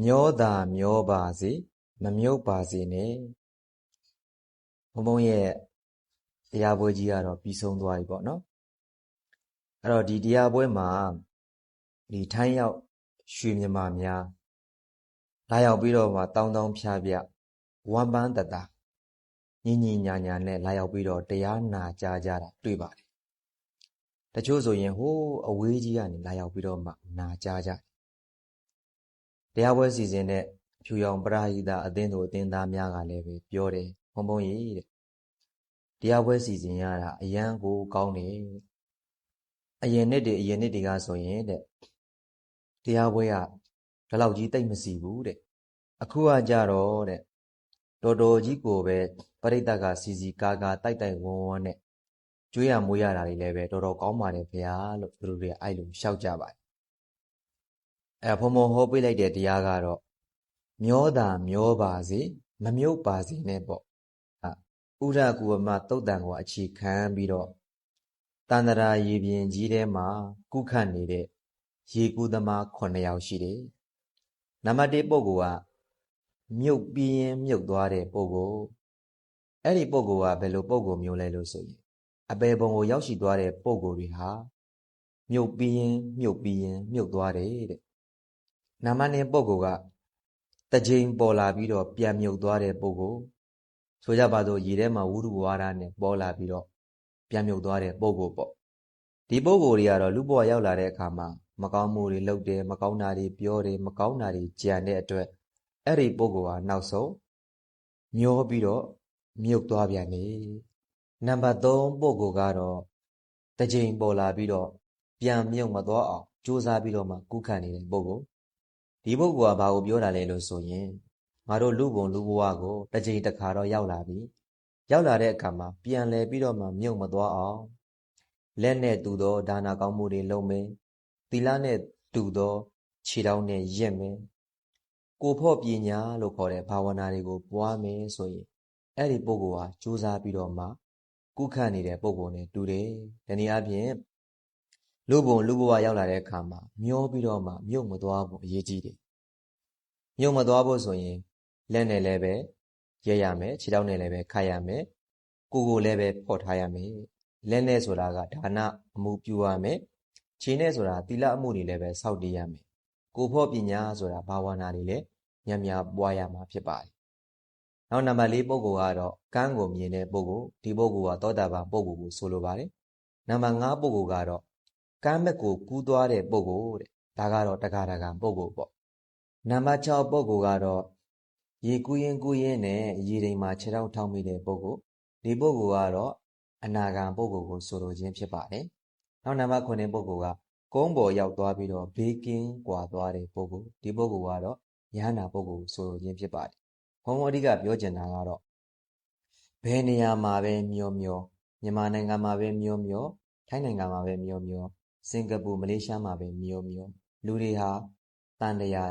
မျောသာမျောပါစေမမြုပ်ပါစေနဲ့ဘုံဘုံရဲ့တရားပွဲကြီးကတော့ပြီးဆုံးသွားပြီပေါ့နော်အဲ့တော့ဒီတရားပွဲမှာဒီထိုင်းရောက်ရွှေမြမာများလာရောက်ပြီးတော့မှတောင်းတောင်းဖြားပြဝမ်ပန်းတတညီညီညာညာနဲ့လာရောက်ပြီးတော့တရားနာကြားကြတာတွေ့ပါတယ်တချို့ဆိုရင်ဟိုးအဝေးကြီးကနေလာရောက်ပြီးတော့မှနာကြားကြတယ် တရားပွဲစီစဉ်တဲ့ဖြူရောင်ပရာဟိတအသင်းသူအသင်းသားများကလည်းပဲပြောတယ်ဘုံဘုံကြီးတဲ့တရားပွဲစီစဉ်ရတာအရန်ကိုကောင်းတယ်အရင်နှစ်တွေအရင်နှစ်တွေကဆိုရင်တဲ့တရားပွဲကဒီလောက်ကြီးတိတ်မစီဘူးတဲ့အခုကကြတော့တဲ့တော်တော်ကြီးကိုပဲပရိသတ်ကစီစီကာကာတိုက်တိုက်ဝန်းဝန်းနဲ့ကျွေးရမွေးရတာတွေလည်းပဲတော်တော်ကောင်းပါတယ်ဗျာလို့သူတို့တွေကအဲ့လိုရှောက်ကြပါတယ် အဲဘုံဘုံဟောပေးလိုက်တဲ့တရားကတော့မျောတာမျောပါစေမမြုပ်ပါစေနဲ့ပေါ့ဥရကူဝမတုတ်တန်ကိုအခြေခံပြီးတော့တန္တရာရေပြင်ကြီးထဲမှာကုခတ်နေတဲ့ရေကူးသမား9ယောက်ရှိတယ်နံပါတ်1ပုဂ္ဂိုလ်ကမြုပ်ပြီးရင်မြုပ်သွားတဲ့ပုဂ္ဂိုလ်အဲ့ဒီပုဂ္ဂိုလ်ကဘယ်လိုပုဂ္ဂိုလ်မျိုးလဲလို့ဆိုရင်အပေဘုံကိုရောက်ရှိသွားတဲ့ပုဂ္ဂိုလ်တွေဟာမြုပ်ပြီးရင်မြုပ်ပြီးရင်မြုပ်သွားတယ်တဲ့ နာမနဲ့ပုဂ္ဂိုလ်ကတကြိမ်ပေါ်လာပြီးတော့ပြန်မြုပ်သွားတဲ့ပုဂ္ဂိုလ်ဆိုကြပါစို့ရေထဲမှာဝုဒ္ဓဝါဒနဲ့ပေါ်လာပြီးတော့ပြန်မြုပ်သွားတဲ့ပုဂ္ဂိုလ်ပေါ့ဒီပုဂ္ဂိုလ်တွေကတော့လူဘဝရောက်လာတဲ့အခါမှာမကောင်းမှုတွေလုပ်တယ်မကောင်းတာတွေပြောတယ်မကောင်းတာတွေကြံတဲ့အတွက်အဲ့ဒီပုဂ္ဂိုလ်ဟာနောက်ဆုံးမျောပြီးတော့မြုပ်သွားပြန်တယ်နံပါတ်3ပုဂ္ဂိုလ်ကတော့တကြိမ်ပေါ်လာပြီးတော့ပြန်မြုပ်မသွားအောင်ကြိုးစားပြီးတော့မှကုခံနေတဲ့ပုဂ္ဂိုလ် ဒီပုဂ္ဂိုလ်ကဘာကိုပြောတာလဲလို့ဆိုရင်ငါတို့လူဘုံလူဘဝကိုတစ်ချိန်တစ်ခါတော့ရောက်လာပြီရောက်လာတဲ့အခါမှာပြန်လဲပြီးတော့မှမြုပ်မသွားအောင်လက်နဲ့တူသောဒါနာကောင်းမှုတွေလုပ်မယ်သီလနဲ့တူသောခြေထောက်နဲ့ရက်မယ်ကိုဖို့ပညာလို့ခေါ်တဲ့ဘာဝနာတွေကိုပွားမယ်ဆိုရင်အဲ့ဒီပုဂ္ဂိုလ်ဟာကြိုးစားပြီးတော့မှကုခတ်နေတဲ့ပုဂ္ဂိုလ်နဲ့တူတယ်။ဒီနည်းအားဖြင့် လူဘုံလူဘဝရောက်လာတဲ့အခါမှာမျောပြီးတော့မှမြုပ်မသွားဖို့အရေးကြီးတယ်။မြုပ်မသွားဖို့ဆိုရင်လက်နဲ့လည်းပဲရဲရမယ်ခြေထောက်နဲ့လည်းပဲခတ်ရမယ်ကိုကိုလည်းပဲဖော်ထားရမယ်လက်နဲ့ဆိုတာကဒါနအမှုပြုရမယ်ခြေနဲ့ဆိုတာသီလအမှုတွေလည်းပဲစောင့်တည်ရမယ်ကိုဖော့ပညာဆိုတာဘာဝနာတွေလည်းညံ့ညာပွားရမှာဖြစ်ပါတယ်နောက်နံပါတ်၄ပုဂ္ဂိုလ်ကတော့ကန်းကိုမြင်တဲ့ပုဂ္ဂိုလ်ဒီပုဂ္ဂိုလ်ကသောတာပန်ပုဂ္ဂိုလ်ကိုဆိုလိုပါတယ်နံပါတ်၅ပုဂ္ဂိုလ်ကတော့ ကမ်းဘက်ကိုကူးသွားတဲ့ပုဂ္ဂိုလ်တဲ့ဒါကတော့တက္ကရာကံပုဂ္ဂိုလ်ပေါ့နံပါတ်6ပုဂ္ဂိုလ်ကတော့ရေကူးရင်ကူးရင်နဲ့ရေတိမ်မှာခြေထောက်ထောက်မိတဲ့ပုဂ္ဂိုလ်ဒီပုဂ္ဂိုလ်ကတော့အနာဂံပုဂ္ဂိုလ်ကိုဆိုလိုခြင်းဖြစ်ပါတယ်နောက်နံပါတ်9ပုဂ္ဂိုလ်ကကုန်းပေါ်ရောက်သွားပြီးတော့ဘေးကင်းကွာသွားတဲ့ပုဂ္ဂိုလ်ဒီပုဂ္ဂိုလ်ကတော့ယဟနာပုဂ္ဂိုလ်ဆိုလိုခြင်းဖြစ်ပါတယ်ဘုံအဓိကပြောချင်တာကတော့ဘယ်နေရာမှာပဲမျောမျောမြန်မာနိုင်ငံမှာပဲမျောမျောထိုင်းနိုင်ငံမှာပဲမျောမျော စင်ကာပူမလေးရှားမှာပဲမျောမျောလူတွေဟာတန်တရာ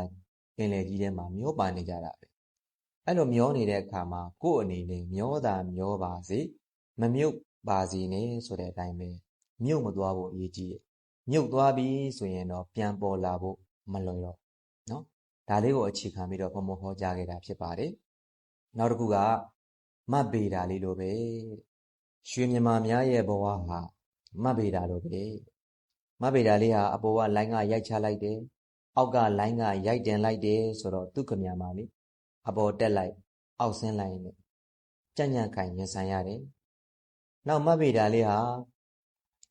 ပင်လယ်ကြီးထဲမှာမျောပါနေကြတာပဲအဲ့လိုမျောနေတဲ့အခါမှာကိုယ့်အနေနဲ့မျောတာမျောပါစေမမြုပ်ပါစေနဲ့ဆိုတဲ့အတိုင်းပဲမြုပ်မသွားဖို့အရေးကြီးတယ်မြုပ်သွားပြီဆိုရင်တော့ပြန်ပေါ်လာဖို့မလွယ်တော့နော်ဒါလေးကိုအခြေခံပြီးတော့ဘုံဘဟောကြားခဲ့တာဖြစ်ပါတယ်နောက်တစ်ခုကမတ်ပေတာလေးလိုပဲရွှေမြမာများရဲ့ဘဝဟာမတ်ပေတာလိုပဲ မတ်ပေတာလေးဟာအပေါ်ကလိုင်းကရိုက်ချလိုက်တယ်အောက်ကလိုင်းကရိုက်တင်လိုက်တယ်ဆိုတော့သူ့ကမြမှာလေအပေါ်တက်လိုက် အောက်ဆင်းလိုက်နဲ့ကြံ့ကြံ့ခိုင်ရင်ဆိုင်ရတယ်နောက်မတ်ပေတာလေးဟာ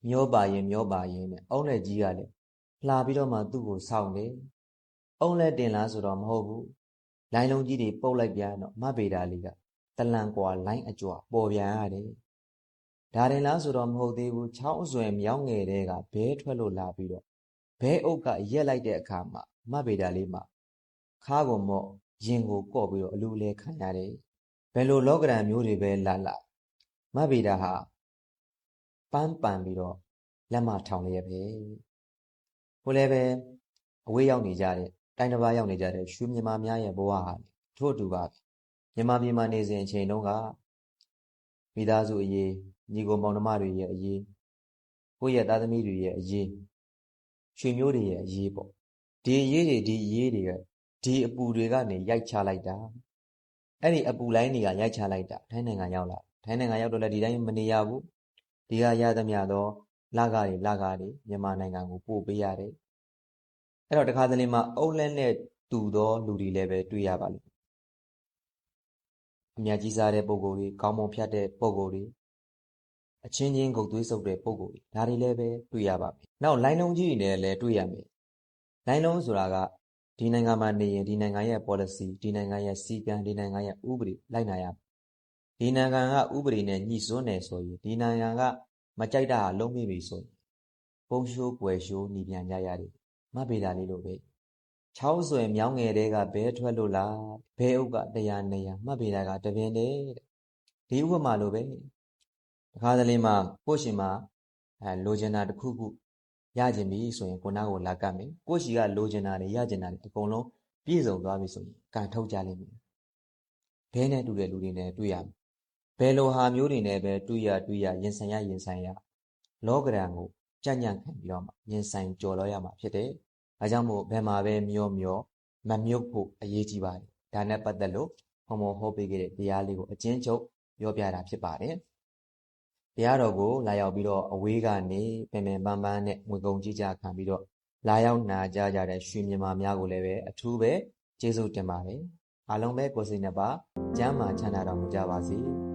မျောပါရင်မျောပါရင်နဲ့အုံးလက်ကြီးကလည်းလှာပြီးတော့မှသူ့ကိုစောင့်တယ်အုံးလက်တင်လားဆိုတော့မဟုတ်ဘူးလိုင်းလုံးကြီးတွေပုတ်လိုက်ပြန်တော့မတ်ပေတာလေးကတလန်ကွာလိုင်းအကြွပေါ်ပြန်ရတယ် ဒါရင်လားဆိုတော့မဟုတ်သေးဘူးချောင်းအစွယ်မြောင်းငယ်တဲ့ကဘဲထွက်လို့လာပြီးတော့ဘဲအုပ်ကရက်လိုက်တဲ့အခါမှာမတ်ပေတာလေးမှာခါကုန်မော့ရင်ကိုကော့ပြီးတော့အလူလဲခံရတယ်ဘယ်လိုလောကရန်မျိုးတွေပဲလာလာမတ်ပေတာဟာပန်းပန်ပြီးတော့လက်မထောင်လျက်ပဲဟိုလည်းပဲအဝေးရောက်နေကြတဲ့တိုင်းတစ်ပါးရောက်နေကြတဲ့ရွှေမြန်မာများရဲ့ဘဝဟာထို့အတူပါပဲမြန်မာပြည်မှာနေစဉ်အချိန်တုန်းကမိသားစုအရေး ညီကိုမောင်နှမတွေရဲ့အရေးကိုယ့်ရဲ့သားသမီးတွေရဲ့အရေးရွှေမျိုးတွေရဲ့အရေးပေါ့ဒီအရေးတွေဒီအရေးတွေကဒီအပူတွေကနေရိုက်ချလိုက်တာအဲ့ဒီအပူလိုင်းတွေကရိုက်ချလိုက်တာထိုင်းနိုင်ငံရောက်လာထိုင်းနိုင်ငံရောက်တော့လည်းဒီတိုင်းမနေရဘူးဒီကရသမျှသောလကားတွေလကားတွေမြန်မာနိုင်ငံကိုပို့ပေးရတယ်အဲ့တော့တခါတလေမှာအုတ်လက်နဲ့တူသောလူတွေလည်းပဲတွေ့ရပါလိမ့်မယ်အမြတ်ကြီးစားတဲ့ပုံကိုယ်တွေကောင်းမွန်ဖြတ်တဲ့ပုံကိုယ်တွေ အချင်းချင်းဂုတ်သွေးဆုပ်တဲ့ပုံကိုယ်တွေဒါတွေလည်းပဲတွေ့ရပါမယ်နောက်လိုင်းလုံးကြီးတွေနဲ့လည်းတွေ့ရမယ်လိုင်းလုံးဆိုတာကဒီနိုင်ငံမှာနေရင်ဒီနိုင်ငံရဲ့ policy ဒီနိုင်ငံရဲ့စည်းကမ်းဒီနိုင်ငံရဲ့ဥပဒေလိုက်နာရမယ်ဒီနိုင်ငံကဥပဒေနဲ့ညှိစွန်းတယ်ဆိုရင်ဒီနိုင်ငံကမကြိုက်တာလုံးမိပြီဆိုရင်ပုံရှိုးကွယ်ရှိုးหนีပြန်ကြရတယ်မတ်ပေတာလေးလိုပဲချောင်းဆွယ်မြောင်းငယ်တွေကဘဲထွက်လို့လားဘဲဥကတရားနေရမှတ်ပေတာကတပင်တဲ့ဒီဥပမာလိုပဲ တခါတလေမှာကိုယ့်ရှင်မှာအဲလိုချင်တာတစ်ခုခုရကျင်ပြီဆိုရင်ကိုနာကိုလာကတ်မယ်ကိုရှိကလိုချင်တာတွေရကျင်တာတွေအကုန်လုံးပြည့်စုံသွားပြီဆိုရင်ကန်ထုတ်ကြလိမ့်မယ်ဘဲနဲ့တူတဲ့လူတွေနဲ့တွေ့ရမယ်ဘယ်လိုဟာမျိုးတွေနဲ့ပဲတွေ့ရတွေ့ရရင်ဆိုင်ရရင်ဆိုင်ရလောကရန်ကိုကြံ့ကြံ့ခံပြီးတော့မှရင်ဆိုင်ကြော်လို့ရမှာဖြစ်တယ်။ဒါကြောင့်မို့ဘယ်မှာပဲမျောမျောမမြုပ်ဖို့အရေးကြီးပါတယ်။ဒါနဲ့ပတ်သက်လို့ဟောမောဟောပေးခဲ့တဲ့တရားလေးကိုအချင်းချုပ်ပြောပြတာဖြစ်ပါတယ်။ တရားတော်ကိုလာရောက်ပြီးတော့အဝေးကနေပင်ပင်ပန်းပန်းနဲ့ငွေကုန်ကြီးကြခံပြီးတော့လာရောက်နာကြကြတဲ့ရွှေမြန်မာများကိုလည်းပဲအထူးပဲကျေးဇူးတင်ပါတယ်။အားလုံးပဲကိုယ်စိတ်နှစ်ပါကျမ်းမာချမ်းသာတော်မူကြပါစေ။